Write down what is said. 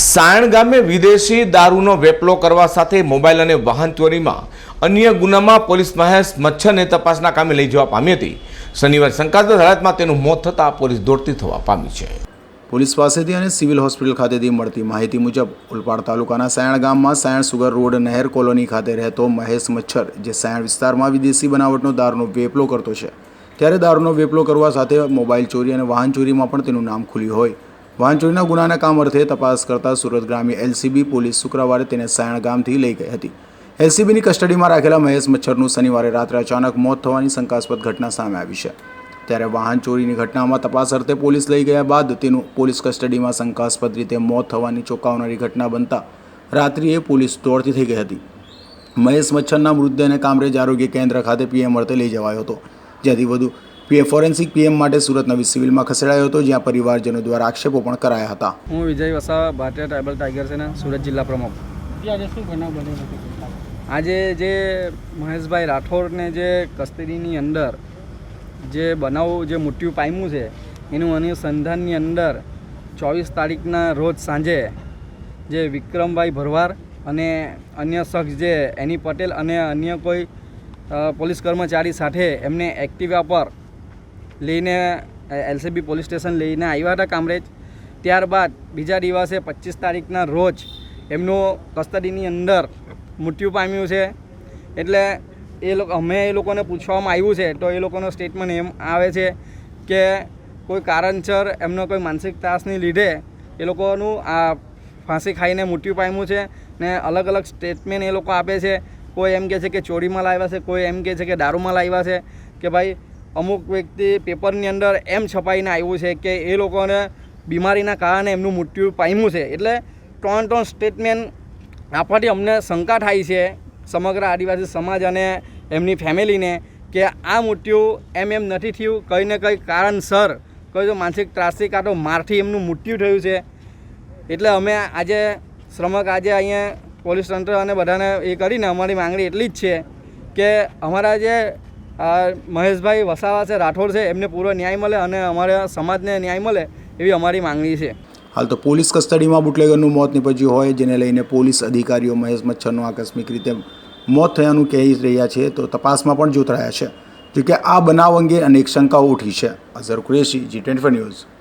સાયણ ગામે વિદેશી દારૂનો વેપલો કરવા સાથે મોબાઈલ અને વાહન ચોરીમાં અન્ય ગુનામાં પોલીસ મહેશ મચ્છરને તપાસના કામે લઈ જવા પામી હતી. શનિવારે શંકાસ્પદ હાલતમાં તેનું મોત થતાં પોલીસ દોડતી થવા પામી છે. પોલીસ પાસેથી અને સિવિલ હોસ્પિટલ ખાતેથી મળતી માહિતી મુજબ, ઉલપાડ તાલુકાના સાયણ ગામમાં સાયણ સુગર રોડ નહેર કોલોની ખાતે રહેતો મહેશ મચ્છર, જે સાયણ વિસ્તારમાં વિદેશી બનાવટનો દારૂનો વેપલો કરતો છે. ત્યારે દારૂનો વેપલો કરવા સાથે મોબાઈલ ચોરી અને વાહન ચોરીમાં પણ તેનું નામ ખુલ્યું હોય. વાહન ચોરીના ગુનાના કામ અર્થે તપાસ કરતા સુરત ગ્રામ્ય એલસીબી પોલીસ શુક્રવારે તેને સાયણ ગામથી લઈ ગઈ હતી. એલસીબીની કસ્ટડીમાં રાખેલા મહેશ મચ્છરનું શનિવારે રાત્રે અચાનક મોત થવાની શંકાસ્પદ ઘટના સામે આવી છે. ત્યારે વાહન ચોરીની ઘટનામાં તપાસ અર્થે પોલીસ લઈ ગયા બાદ તેનું પોલીસ કસ્ટડીમાં શંકાસ્પદ રીતે મોત થવાની ચોંકાવનારી ઘટના બનતા રાત્રિએ પોલીસ દોડતી થઈ ગઈ હતી. મહેશ મચ્છરના મૃતદેહને કામરેજ આરોગ્ય કેન્દ્ર ખાતે પીએમ અર્થે લઈ જવાયો હતો. જેથી વધુ પીએ ફોરેન્સિક પીએમ માટે સુરત નવી સિવિલમાં ખસેડાયો હતો જ્યાં પરિવારજનો દ્વારા આક્ષેપો પણ કરાયા હતા. હું વિજય વસાવા ભારતીય ટ્રાઇબલ ટાઈગર સેના સુરત જિલ્લા પ્રમુખ. ત્યારે શું બનાવ બન્યો આજે જે મહેશભાઈ રાઠોડને જે કસ્તરીની અંદર જે બનાવ જે મૃત્યુ પામ્યું છે એનું અનુસંધાનની અંદર ચોવીસ તારીખના રોજ સાંજે જે વિક્રમભાઈ ભરવાડ અને અન્ય શખ્સ જે એની પટેલ અને અન્ય કોઈ પોલીસ કર્મચારી સાથે એમને એક્ટિવા પર લઈને એલસીબી પોલીસ સ્ટેશન લઈને આવ્યા હતા કામરેજ. ત્યારબાદ બીજા દિવસે પચીસ તારીખના રોજ એમનું કસ્ટડીની અંદર મૃત્યુ પામ્યું છે. એટલે એ લોકો, અમે એ લોકોને પૂછવામાં આવ્યું છે, તો એ લોકોનો સ્ટેટમેન્ટ એમ આવે છે કે કોઈ કારણસર એમનો કોઈ માનસિક ત્રાસની લીધે એ લોકોનું આ ફાંસી ખાઈને મૃત્યુ પામ્યું છે ને અલગ અલગ સ્ટેટમેન્ટ એ લોકો આપે છે. કોઈ એમ કહે છે કે ચોરીમાં લાવ્યા છે, કોઈ એમ કહે છે કે દારૂમાં લાવ્યા છે કે ભાઈ અમુક વ્યક્તિ પેપરની અંદર એમ છપાઈને આવ્યું છે કે એ લોકોને બીમારીના કારણે એમનું મૃત્યુ પામ્યું છે. એટલે ત્રણ ત્રણ સ્ટેટમેન્ટ આપવાથી અમને શંકા થાય છે સમગ્ર આદિવાસી સમાજ અને એમની ફેમિલીને કે આ મૃત્યુ એમ એમ નથી થયું, કંઈ ને કંઈ કારણસર કોઈ તો માનસિક ત્રાસથી કાં તો મારથી એમનું મૃત્યુ થયું છે. એટલે અમે આજે શ્રમક આજે અહીંયા પોલીસ તંત્ર અને બધાને એ કરીને અમારી માંગણી એટલી જ છે કે અમારા જે મહેશભાઈ વસાવા છે, રાઠોડ છે, એમને પૂરો ન્યાય મળે અને અમારા સમાજને ન્યાય મળે એવી અમારી માંગણી છે. હાલ તો પોલીસ કસ્ટડીમાં બુટલેગરનું મોત નીપજ્યું હોય, જેને લઈને પોલીસ અધિકારીઓ મહેશ મચ્છરનું આકસ્મિક રીતે મોત થયાનું કહી રહ્યા છે, તો તપાસમાં પણ જોતરાયા છે. જોકે આ બનાવ અંગે અનેક શંકાઓ ઉઠી છે. Azhar Qureshi, G twenty news.